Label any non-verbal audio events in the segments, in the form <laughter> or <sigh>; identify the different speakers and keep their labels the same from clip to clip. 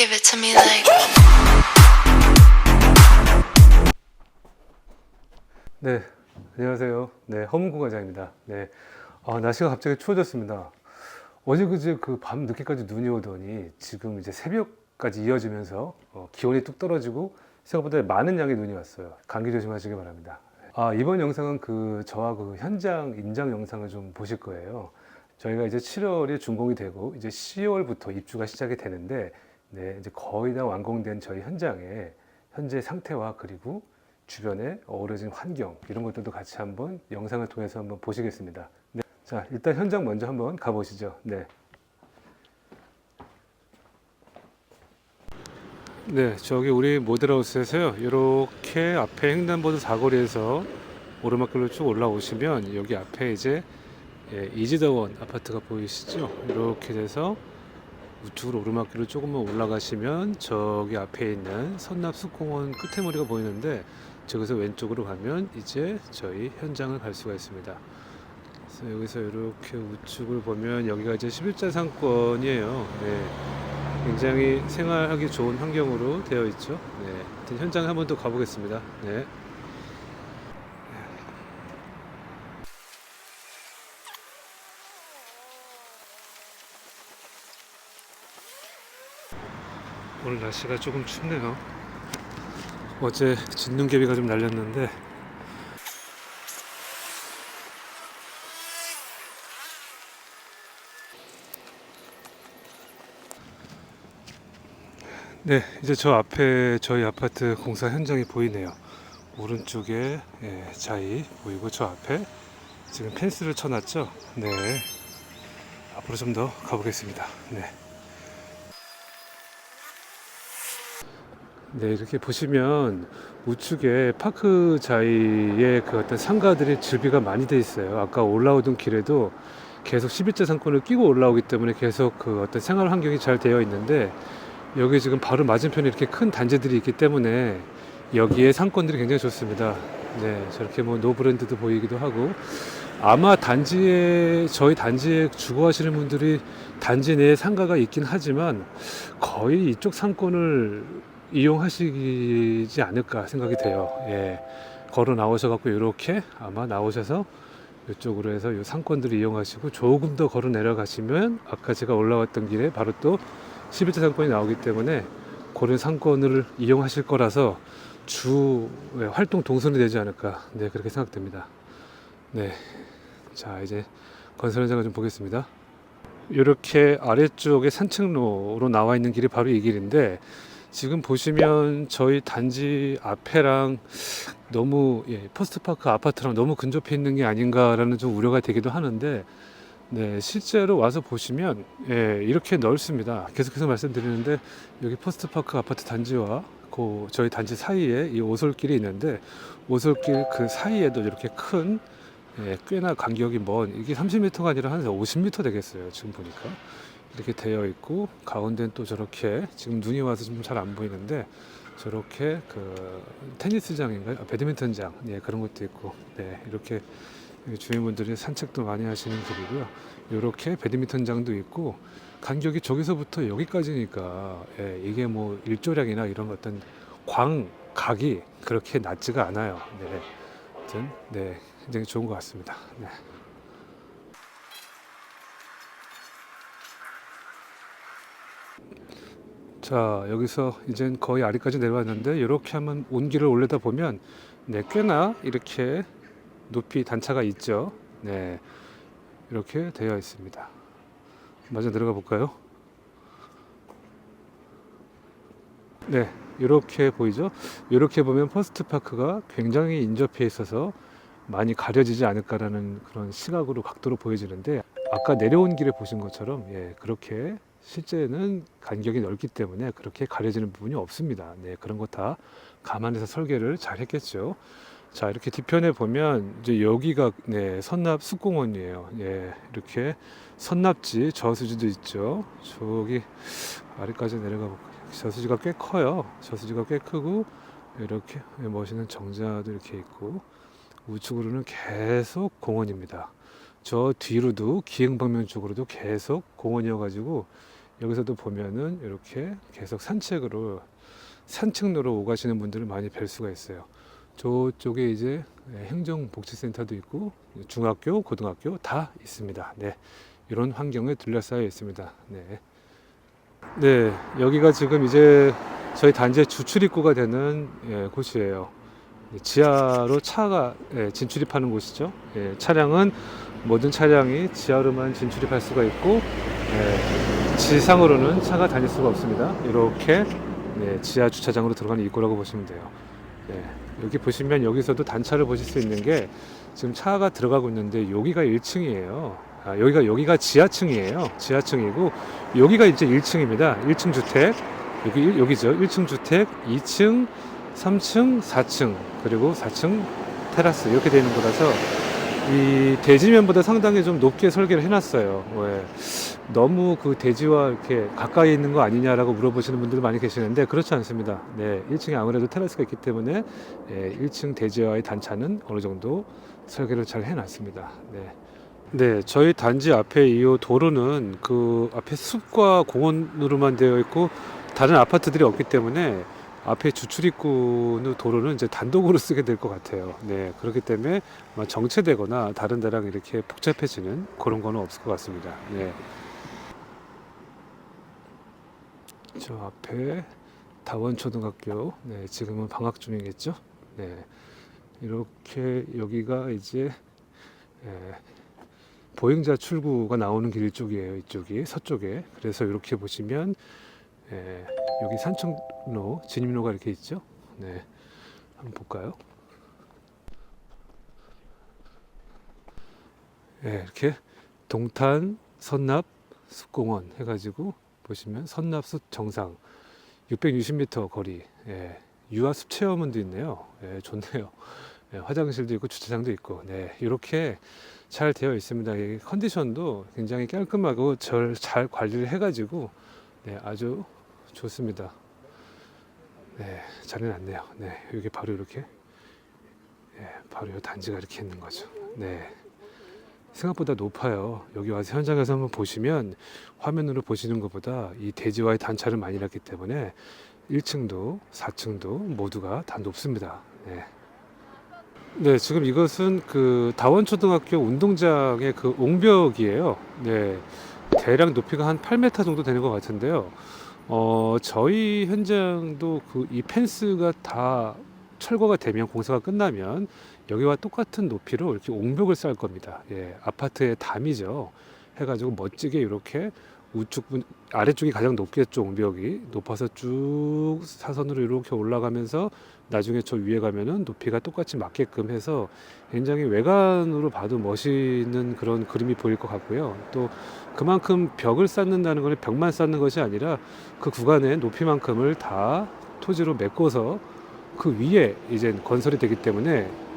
Speaker 1: Give it to me like.
Speaker 2: 네, 안녕하세요. 네, 허문구 과장입니다. 네, 아, 날씨가 갑자기 추워졌습니다. 어제 그제 그 밤 늦게까지 눈이 오더니 지금 이제 새벽까지 이어지면서 어, 기온이 뚝 떨어지고 생각보다 많은 양의 눈이 왔어요. 감기 조심하시기 바랍니다. 아, 이번 영상은 그 저와 그 현장 인장 영상을 좀 보실 거예요. 저희가 이제 7월에 준공이 되고 이제 10월부터 입주가 시작이 되는데 네, 이제 거의 다 완공된 저희 현장의 현재 상태와 그리고 주변에 어우러진 환경 이런 것들도 같이 한번 영상을 통해서 한번 보시겠습니다. 네. 자, 일단 현장 먼저 한번 가보시죠. 네. 네, 저기 우리 모델하우스에서요. 이렇게 앞에 횡단보도 사거리에서 오르막길로 쭉 올라오시면 여기 앞에 이제 예, 이지더원 아파트가 보이시죠? 이렇게 돼서 우측으로 오르막길로 조금만 올라가시면 저기 앞에 있는 선납숲공원 끝에 머리가 보이는데 저기서 왼쪽으로 가면 이제 저희 현장을 갈 수가 있습니다. 그래서 여기서 이렇게 우측을 보면 여기가 이제 11자 상권이에요. 네. 굉장히 생활하기 좋은 환경으로 되어 있죠. 네. 현장에 한번 더 가보겠습니다. 네. 오늘 날씨가 조금 춥네요. 어제 진눈개비가 좀 날렸는데 네, 이제 저 앞에 저희 아파트 공사 현장이 보이네요. 오른쪽에 예, 자이 보이고 저 앞에 지금 펜스를 쳐놨죠. 네, 앞으로 좀 더 가보겠습니다. 네. 네, 이렇게 보시면 우측에 파크 자이의 그 어떤 상가들이 즐비가 많이 돼 있어요. 아까 올라오던 길에도 계속 11자 상권을 끼고 올라오기 때문에 계속 그 어떤 생활 환경이 잘 되어 있는데 여기 지금 바로 맞은편에 이렇게 큰 단지들이 있기 때문에 여기에 상권들이 굉장히 좋습니다. 네, 저렇게 뭐 노브랜드도 보이기도 하고 아마 단지에 저희 단지에 주거하시는 분들이 단지 내에 상가가 있긴 하지만 거의 이쪽 상권을 이용하시지 않을까 생각이 돼요. 예. 걸어 나오셔 갖고 이렇게 아마 나오셔서 이쪽으로 해서 이 상권들을 이용하시고 조금 더 걸어 내려가시면 아까 제가 올라왔던 길에 바로 또 11자 상권이 나오기 때문에 그런 상권을 이용하실 거라서 주 예, 활동 동선이 되지 않을까 네 그렇게 생각됩니다. 네. 자 이제 건설 현장을 좀 보겠습니다. 이렇게 아래쪽에 산책로로 나와 있는 길이 바로 이 길인데 지금 보시면 저희 단지 앞에랑 너무 예, 포스트파크 아파트랑 너무 근접해 있는 게 아닌가라는 좀 우려가 되기도 하는데 네, 실제로 와서 보시면 예, 이렇게 넓습니다. 계속해서 말씀드리는데 여기 포스트파크 아파트 단지와 그 저희 단지 사이에 이 오솔길이 있는데 오솔길 그 사이에도 이렇게 큰 예, 꽤나 간격이 먼 이게 30m가 아니라 한 50m 되겠어요. 지금 보니까 이렇게 되어 있고 가운데는 또 저렇게 지금 눈이 와서 좀 잘 안 보이는데 저렇게 그 테니스장인가요? 아, 배드민턴장 예, 그런 것도 있고 네, 이렇게 주민분들이 산책도 많이 하시는 길이고요. 이렇게 배드민턴장도 있고 간격이 저기서부터 여기까지니까 예, 이게 뭐 일조량이나 이런 어떤 광각이 그렇게 낮지가 않아요. 네, 하여튼 네, 굉장히 좋은 것 같습니다. 네. 자 여기서 이젠 거의 아래까지 내려왔는데 이렇게 한번 온기를 올려다 보면 네 꽤나 이렇게 높이 단차가 있죠. 네 이렇게 되어 있습니다. 마저 내려가 볼까요? 네 이렇게 보이죠? 이렇게 보면 퍼스트 파크가 굉장히 인접해 있어서 많이 가려지지 않을까라는 그런 시각으로 각도로 보여지는데 아까 내려온 길에 보신 것처럼 예 그렇게 실제는 간격이 넓기 때문에 그렇게 가려지는 부분이 없습니다. 네, 그런 거 다 감안해서 설계를 잘 했겠죠. 자, 이렇게 뒤편에 보면 이제 여기가 네, 선납 숲공원이에요. 예, 이렇게 선납지 저수지도 있죠. 저기 아래까지 내려가 볼까요? 저수지가 꽤 커요. 저수지가 꽤 크고 이렇게 멋있는 정자도 이렇게 있고 우측으로는 계속 공원입니다. 저 뒤로도 기흥방면 쪽으로도 계속 공원이어가지고 여기서도 보면은 이렇게 계속 산책으로 산책로로 오가시는 분들을 많이 뵐 수가 있어요. 저쪽에 이제 행정복지센터도 있고 중학교, 고등학교 다 있습니다. 네, 이런 환경에 둘러싸여 있습니다. 네, 네 여기가 지금 이제 저희 단지의 주출입구가 되는 예, 곳이에요. 지하로 차가 예, 진출입하는 곳이죠. 예, 차량은 모든 차량이 지하로만 진출입할 수가 있고 예, 지상으로는 차가 다닐 수가 없습니다. 이렇게 네, 지하 주차장으로 들어가는 입구라고 보시면 돼요. 네, 여기 보시면 여기서도 단차를 보실 수 있는 게 지금 차가 들어가고 있는데 여기가 1층이에요. 아, 여기가 여기가 지하층이에요. 지하층이고 여기가 이제 1층입니다. 1층 주택 여기 일- 여기죠. 1층 주택, 2층, 3층, 4층 그리고 4층 테라스 이렇게 되는 거라서 이 대지면보다 상당히 좀 높게 설계를 해놨어요. 왜 너무 그 대지와 이렇게 가까이 있는 거 아니냐라고 물어보시는 분들이 많이 계시는데 그렇지 않습니다. 네, 1층에 아무래도 테라스가 있기 때문에 예, 1층 대지와의 단차는 어느 정도 설계를 잘 해놨습니다. 네. 네, 저희 단지 앞에 이 도로는 그 앞에 숲과 공원으로만 되어 있고 다른 아파트들이 없기 때문에 앞에 주출입구 도로는 이제 단독으로 <laughs> 쓰게 될 것 같아요. 네, 그렇기 때문에 아마 정체되거나 다른 데랑 이렇게 복잡해지는 그런 거는 없을 것 같습니다. 네. 저 앞에 다원초등학교, 네, 지금은 방학 중이겠죠? 네, 이렇게 여기가 이제 예, 보행자 출구가 나오는 길 쪽이에요. 이쪽이 서쪽에. 그래서 이렇게 보시면 예, 여기 산책로 진입로가 이렇게 있죠. 네, 한번 볼까요? 예, 이렇게 동탄 선납 숲공원 해가지고 보시면 선납숲 정상 660m 거리 예, 유아숲 체험원도 있네요. 예, 좋네요. 예, 화장실도 있고 주차장도 있고 네, 이렇게 잘 되어 있습니다. 이 컨디션도 굉장히 깔끔하고 절 잘 관리를 해가지고 네, 아주 좋습니다. 네, 잘 해놨네요. 네, 여기 바로 이렇게 네, 바로 이 단지가 이렇게 있는 거죠. 네. 생각보다 높아요. 여기 와서 현장에서 한번 보시면 화면으로 보시는 것보다 이 대지와의 단차를 많이 났기 때문에 1층도 4층도 모두가 다 높습니다. 네. 네, 지금 이것은 그 다원초등학교 운동장의 그 옹벽이에요. 네. 대략 높이가 한 8m 정도 되는 것 같은데요. 어, 저희 현장도 그 이 펜스가 다 철거가 되면 공사가 끝나면 여기와 똑같은 높이로 이렇게 옹벽을 쌓을 겁니다. 예, 아파트의 담이죠. 해가지고 멋지게 이렇게 우측 분 아래쪽이 가장 높겠죠 옹벽이 높아서 쭉 사선으로 이렇게 올라가면서 나중에 저 위에 가면은 높이가 똑같이 맞게끔 해서 굉장히 외관으로 봐도 멋있는 그런 그림이 보일 것 같고요. 또 그만큼 벽을 쌓는다는 것은 벽만 쌓는 것이 아니라 그 구간의 높이만큼을 다 토지로 메꿔서 그 위에 이제 건설이 되기 때문에 예,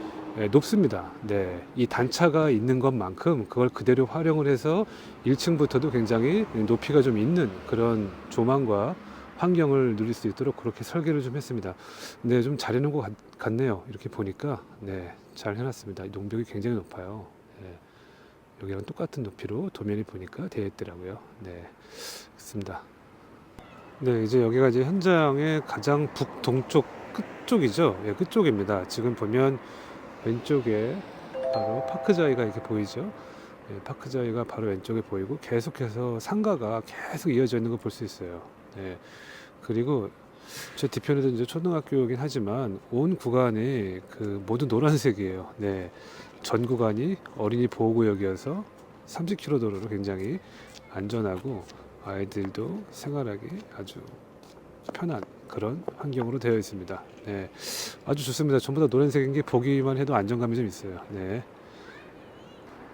Speaker 2: 높습니다. 네. 이 단차가 있는 것만큼 그걸 그대로 활용을 해서 1층부터도 굉장히 높이가 좀 있는 그런 조망과 환경을 누릴 수 있도록 그렇게 설계를 좀 했습니다. 네, 좀 잘 해놓은 것 같, 같네요. 이렇게 보니까 네, 잘 해놨습니다. 농벽이 굉장히 높아요. 네. 여기랑 똑같은 높이로 도면이 보니까 되어 있더라고요. 네, 그렇습니다. 네, 이제 여기가 이제 현장의 가장 북동쪽 끝쪽이죠. 예, 끝쪽입니다. 지금 보면 왼쪽에 바로 파크자이가 이렇게 보이죠. 예, 파크자이가 바로 왼쪽에 보이고 계속해서 상가가 계속 이어져 있는 걸 볼 수 있어요. 예, 그리고 제 뒤편에도 이제 초등학교이긴 하지만 온 구간이 그 모두 노란색이에요. 네, 전 구간이 어린이 보호구역이어서 30km 도로로 굉장히 안전하고 아이들도 생활하기 아주 편한 그런 환경으로 되어 있습니다. 네, 아주 좋습니다. 전부 다 노란색인 게 보기만 해도 안정감이 좀 있어요. 네.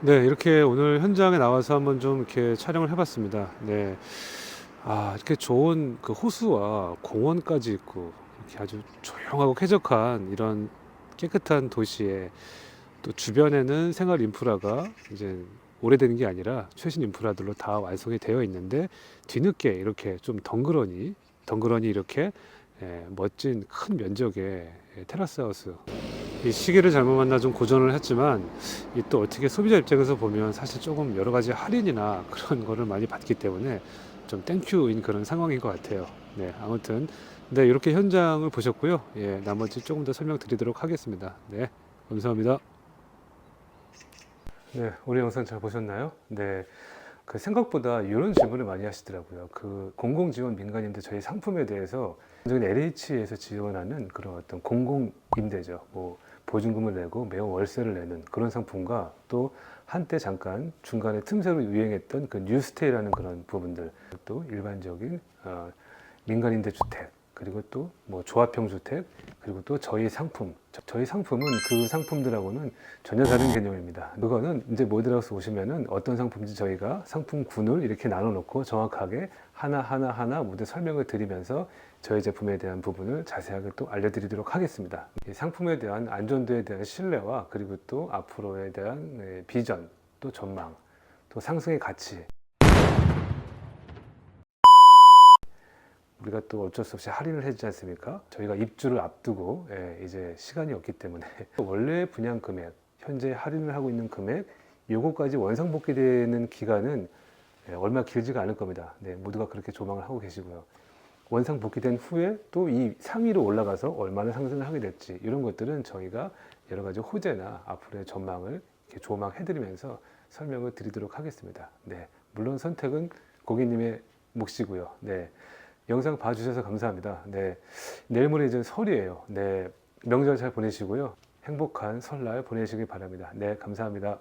Speaker 2: 네, 이렇게 오늘 현장에 나와서 한번 좀 이렇게 촬영을 해봤습니다. 네. 아, 이렇게 좋은 그 호수와 공원까지 있고, 이렇게 아주 조용하고 쾌적한 이런 깨끗한 도시에 또 주변에는 생활 인프라가 이제 오래된 게 아니라 최신 인프라들로 다 완성이 되어 있는데 뒤늦게 이렇게 좀 덩그러니, 덩그러니 이렇게 예, 멋진 큰 면적의 예, 테라스 하우스. 이 시기를 잘못 만나 좀 고전을 했지만 이 또 어떻게 소비자 입장에서 보면 사실 조금 여러 가지 할인이나 그런 거를 많이 받기 때문에 좀 땡큐인 그런 상황인 것 같아요. 네, 아무튼 네 이렇게 현장을 보셨고요. 예, 나머지 조금 더 설명드리도록 하겠습니다. 네, 감사합니다. 네, 우리 영상 잘 보셨나요? 네. 그 생각보다 이런 질문을 많이 하시더라고요. 그 공공 지원 민간임대 저희 상품에 대해서 LH에서 지원하는 그런 어떤 공공 임대죠. 뭐 보증금을 내고 매월 월세를 내는 그런 상품과 또 한때 잠깐 중간에 틈새로 유행했던 그 뉴스테이라는 그런 부분들 또 일반적인 어, 민간임대 주택 그리고 또 뭐 조합형 주택 그리고 또 저희 상품 저- 저희 상품은 그 상품들하고는 전혀 다른 개념입니다. 그거는 이제 모델하우스 오시면은 어떤 상품인지 저희가 상품군을 이렇게 나눠 놓고 정확하게 하나 하나 하나 모두 설명을 드리면서 저희 제품에 대한 부분을 자세하게 또 알려드리도록 하겠습니다. 이 상품에 대한 안전도에 대한 신뢰와 그리고 또 앞으로에 대한 네, 비전 또 전망 또 상승의 가치 우리가 또 어쩔 수 없이 할인을 해주지 않습니까? 저희가 입주를 앞두고 예, 이제 시간이 없기 때문에 <laughs> 원래 분양 금액, 현재 할인을 하고 있는 금액, 요거까지 원상복귀되는 기간은 예, 얼마 길지가 않을 겁니다. 네, 모두가 그렇게 조망을 하고 계시고요. 원상복귀된 후에 또 이 상위로 올라가서 얼마나 상승을 하게 될지 이런 것들은 저희가 여러 가지 호재나 앞으로의 전망을 이렇게 조망해드리면서 설명을 드리도록 하겠습니다. 네, 물론 선택은 고객님의 몫이고요. 네. 영상 봐주셔서 감사합니다. 네. 내일 모레 이제 설이에요. 네. 명절 잘 보내시고요. 행복한 설날 보내시길 바랍니다. 네. 감사합니다.